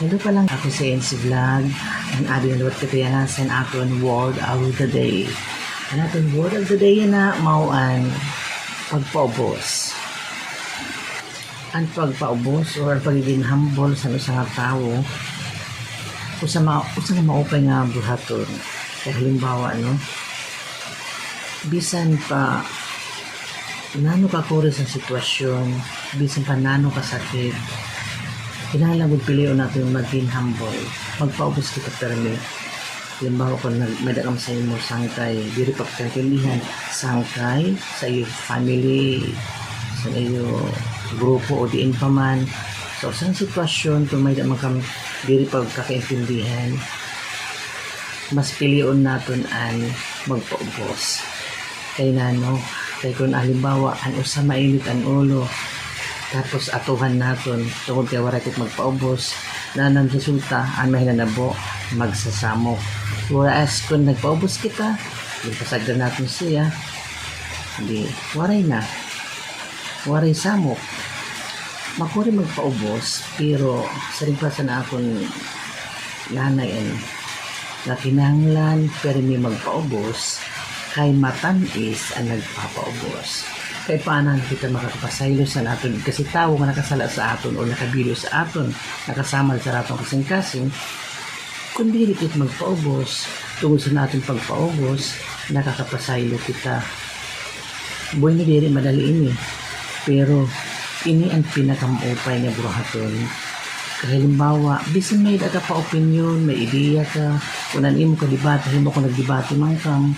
Hello pa lang ako sa NC Vlog. Ang ading luwat katayanan sa aton word of the day. Ang aton word of the day na mauan pagpaubos. Ang pagpaubos or pagiging humble sa isang tao usa ma usa nga maupay nga buhaton. Kaya halimbawa no bisan pa nano ka kore sa sitwasyon, bisan pa nano ka sakit, kinahanglan mo piliyon natin maging humble. Magpaubos kita permi. Halimbawa kung nag- may dakam sa imo sangkay, diri pa kakilihan sangkay sa iyo family, sa iyo grupo o diin pa man. So, sa sitwasyon, kung may damang kam diri pa kakaintindihan, mas piliyon naton an magpaubos. Kay nano, kay kung halimbawa, an usa mainit ang ulo, tapos atuhan naton tungod kay wala kit magpaubos na nang resulta ang mahinanabo magsasamok. Whereas kung nagpaubos kita yung pasagdan natin siya. Hindi waray na. Waray samok. Makuri magpaubos pero sa rin pa sa na akong nanay ano, na kinanglan pero may magpaubos kay matanis ang nagpapaubos kay paano kita makakapasaylo sa naton. Kasi tao nga nakasala sa aton o nakabilo sa aton nakasama sa aton kasing-kasing kung dili kit magpaubos tungod sa natin pagpaubos nakakapasaylo kita. Buhay ni diri madali ini. Pero ini ang pinakamuupay nga buhaton. Halimbawa bisan may daga pa opinion may ideya ka kunan imo ka debate himo ko nagdebate man kang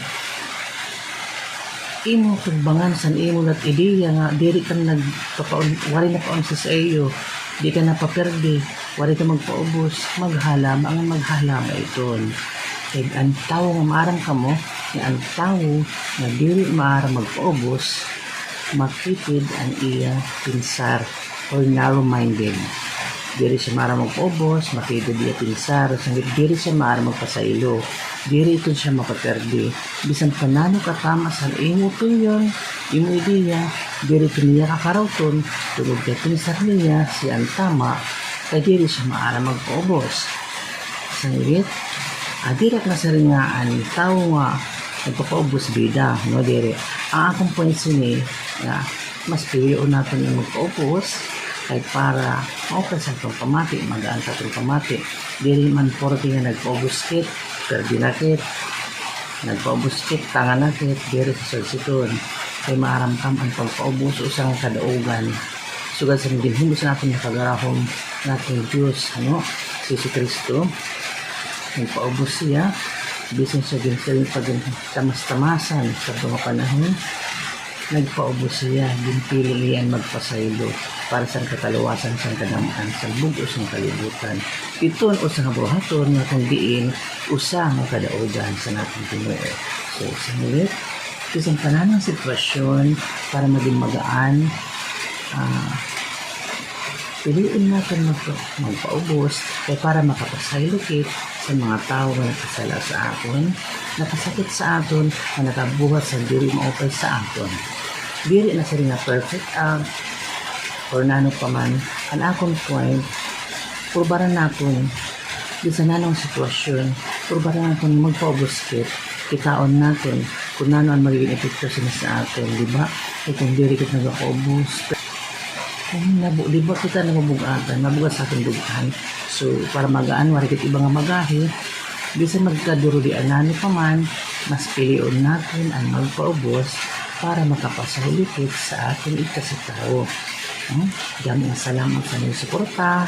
imo tugbangan san imo lat ideya nga diri ka nag wari na paon sa iyo. Di ka na paperde wari ka magpaubos. Maghalama ang maghalama iton? Kay ang tao nga maarang kamo nga ang tao nga dili maarang magpaubos makitid ang iya pinsar or narrow-minded. Diri siya mara magpaubos makitid iya pinsar sangit diri siya mara magpasaylo diri ito siya mapaperde bisan panano katama sa imo tuyon imo ideya diri ito niya kakarauton tungod kay pinsar niya si ang tama kay diri siya maara magpaubos sangit adirat na sa ringaan tao nga nagpapaubos bida no dire ang akong point sini nga mas piliyon natin yung magpaubos kay para okay sa itong pamati magaan sa itong pamati dili man porti nga nagpaubos kit pero dinakit nagpaubos kit tanga nakit diri sa salsiton kay maaramkam ang pagpaubos usang kadaugan. Sugad sa hindi sa natin nakagarahong natin Diyos ano? Si Jesu Kristo. Nagpaubos siya. Bisan sa ginsaling pag tamas-tamasan sa mga panahon nagpaubos siya. Ginpili niyan magpasaylo. Para sa kataluwasan sa kadamaan sa bugos ng kalibutan. Iton o sa kabuhaton nga kung diin usa nga kadaugan sa nating Pinoy. So sa mulit isang pananang sitwasyon para maging magaan ah piliin natin mag magpaubos. Kay para makapasaylokit sa mga tao na nakasala sa aton, nakasakit sa aton, na nakabuhat sa diri maupay sa aton. Diri na sa nga perfect ang or nano pa man, ang akong point, purbaran naton, di sa nanong sitwasyon, purbaran naton magpaubos kit, kitaon natin kung nano ang magiging epekto sa aton, di ba? Kung kung diri kit nagpaubos, kung nabu, di ba kita nabubugatan, mabugat sa ating dugaan. So, para magaan, wala kit ibang magahi, bisan magkaduro di anano pa man, mas piliyon natin ang magpaubos para makapasahulikit sa ating ikasitao. Hmm? Dami ang salamat sa inyong suporta.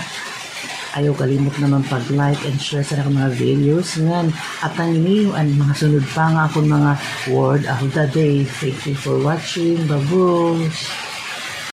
Ayaw kalimot naman pag-like and share sa akong mga videos ngan at ang niyo ang mga sunod pa nga akong mga word of the day. Thank you for watching. Babush!